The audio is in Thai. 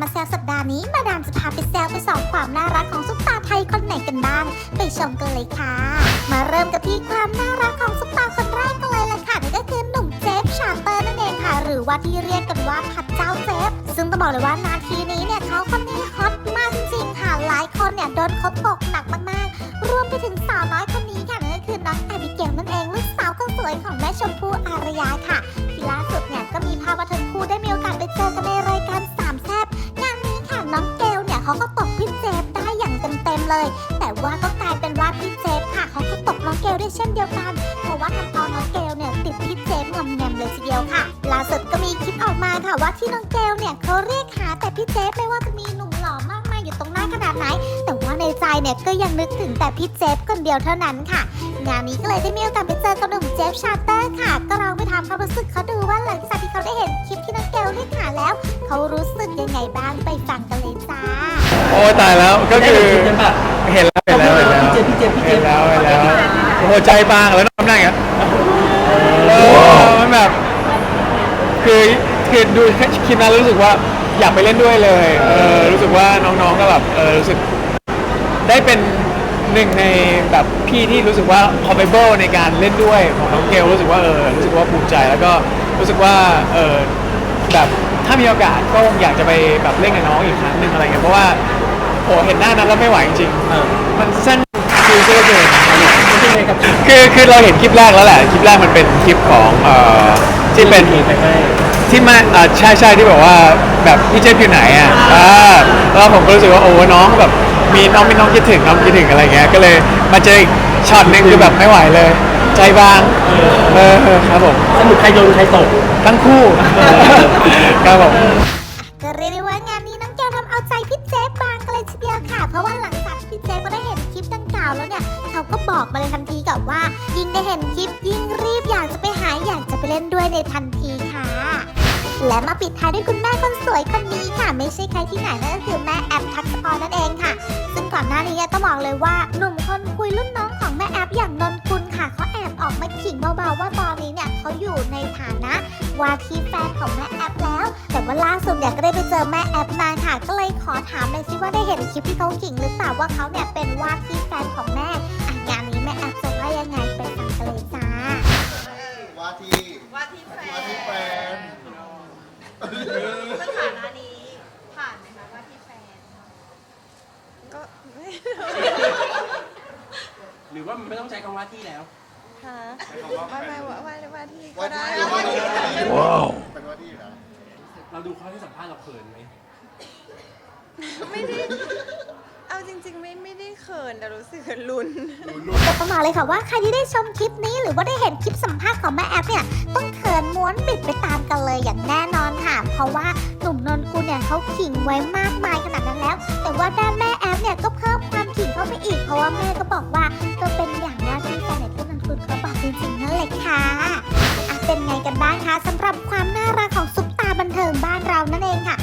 มาแซวสัปดาห์นี้มาดามจะพาไปแซวไปสองความน่ารักของซุปตาไทยคนไหนกันบ้าง ไปชมกันเลยค่ะ มาเริ่มกันที่ความน่ารักของซุปตาคนแรกกันเลยละค่ะนั่นก็คือหนุ่มเจฟชาเตอร์นั่นเองค่ะ หรือว่าที่เรียกกันว่าพัดเจ้าเจฟซึ่งต้องบอกเลยว่านาทีนี้เนี่ยเขาคนนี้ฮอตมากจริงๆค่ะหลายคนเนี่ยโดนเขาตกหนักมากๆ รวมไปถึงสาวน้อยคนนี้ค่ะนั่นก็คือน้องแอบิเกลนั่นเองลูกสาวคนสวยของแม่ชมพู่อารยาค่ะที่ล่าสุดเนี่ยก็มีภาพว่าทั้งคู่ได้มีโอกาสไปเจอกันในรายการ เลย แต่ว่าก็กลายเป็นว่าพี่เจฟค่ะเขาก็ตกน้องเกลด้วยเช่นเดียวกัน เพราะว่าทำเอาน้องเกลเนี่ยติดพี่เจฟงอมแงมเลยทีเดียวค่ะล่าสุดก็มีคลิปออกมาค่ะว่าที่น้องเกลเนี่ยเขาเรียกหาแต่พี่เจฟไม่ว่าจะมีหนุ่มหล่อมากมายอยู่ตรงหน้าขนาดไหน แต่ว่าในใจเนี่ยก็ยังนึกถึงแต่พี่เจฟคนเดียวเท่านั้นค่ะ งานนี้ก็เลยได้มีโอกาสไปเจอกับหนุ่มเจฟชาเตอร์ค่ะ ก็ลองไปถามความรู้สึกเขาดูว่าหลังจากที่เขาได้เห็นคลิปที่น้องเกลเรียกหาแล้ว เขารู้สึกยังไงบ้าง โอ้ตายแล้วก็คือได้เห็นกันปะเห็นแล้วเห็นแล้วเห็นแล้วพี่เจพี่เจพี่เจเห็นแล้วเห็นแล้วโอ้โหใจบางแล้วน้องนั่งอย่างเงี้ยเออมันแบบคือคือดูแค่คลิปนั้นแล้วรู้สึกว่าอยากไปเล่นด้วยเลยเออรู้สึกว่าน้องๆก็แบบเออรู้สึกได้เป็นหนึ่งในแบบพี่ที่รู้สึกว่า comfortable ในการเล่นด้วยของน้องเกลรู้สึกว่าเออรู้สึกว่าภูมิใจแล้วก็รู้สึกว่าเออแบบถ้ามีโอกาสก็อยากจะไปแบบเล่นกับน้องอีกครั้งหนึ่งอะไรเงี้ยเพราะว่า โหเห็นหน้านั้นแล้วไม่ไหวจริงเออๆมันสั้นคือเกินเป็นยังไงกับคือคือเราเห็นคลิปแรกแล้วแหละคลิปแรกมันเป็นคลิปของเอ่อที่เป็นไปให้ที่มาอ่าใช่ใช่ที่บอกว่าแบบพี่เจฟอยู่ไหนอะอ่าแล้วผมก็รู้สึกว่าโอ้น้องแบบมีน้องมีน้องคิดถึงน้องคิดถึงอะไรเงี้ยก็เลยมาเจออีกช็อตหนึงคือแบบไม่ไหวเลย ใจบางเออครับผมสรุปใครโดนใครตกทั้งคู่ครับผม งานนี้น้องเกลทำเอาใจพี่เจฟบางกันเลยทีเดียวค่ะ เพราะว่าหลังจากพี่เจฟก็ได้เห็นคลิปดังกล่าวแล้วเนี่ย เขาก็บอกมาเลยทันทีกับว่า ยิ่งได้เห็นคลิปยิ่งรีบอยากจะไปหาอยากจะไปเล่นด้วยในทันทีค่ะ และมาปิดท้ายด้วยคุณแม่คนสวยคนนี้ค่ะ ไม่ใช่ใครที่ไหนนั่นก็คือแม่แอปทักษพรนั่นเองค่ะ ซึ่งก่อนหน้านี้ต้องบอกเลยว่าหนุ่มคนคุยรุ่นน้องของแม่แอปอย่างนนกุลค่ะเขาแอบออกมาขิงเบาๆว่าตอนนี้เนี่ยเขาอยู่ในฐานะว่าที่แฟนของแม่แอป แล้วแต่ว่าล่าสุดเนี่ยก็ได้ไปเจอแม่แอปมาค่ะ ก็เลยขอถามเลยสิว่าได้เห็นคลิปที่เขาขิงหรือเปล่าว่าเขาเนี่ยเป็นว่าที่แฟนของแม่อะงานนี้แม่แอปจะว่ายังไงไปฟังกันเลยจ้าว่าที่ว่าที่แฟว่าที่แฟนนสถานะนี้ผ่านไหมคะว่าที่แฟน ก็ไม่หรือว่ามันไม่ต้องใช้คำว่าที่แล้วค่ะไม่ไม่ว่าว่าว่าที่ก็ว่าได้ที่ว่าที่ว้าวเป็นว่าที่นะ เราดูเขาที่สัมภาษณ์เราเขินไหมไม่ได้ เอาจริง ๆ ไม่ไม่ได้เขินแต่รู้สึกลุ้น แต่ต้องบอกเลยค่ะว่าใครที่ได้ชมคลิปนี้หรือว่าได้เห็นคลิปสัมภาษณ์ของแม่แอฟเนี่ยต้องเขินม้วนบิดไปตามกันเลยอย่างแน่นอนค่ะ เพราะว่าหนุ่มนนกุลเนี่ยเขาขิงไว้มากมายขนาดนั้นแล้ว แต่ว่าด้านแม่แอฟเนี่ยก็เพิ่มความขิงเข้าไปอีก เพราะว่าแม่ก็บอกว่าก็เป็นอย่างว่าที่แฟนในที่นนกุลเขาบอกจริงๆนั่นแหละค่ะอะเป็นไงกันบ้างคะสำหรับานั่นเองค่ะ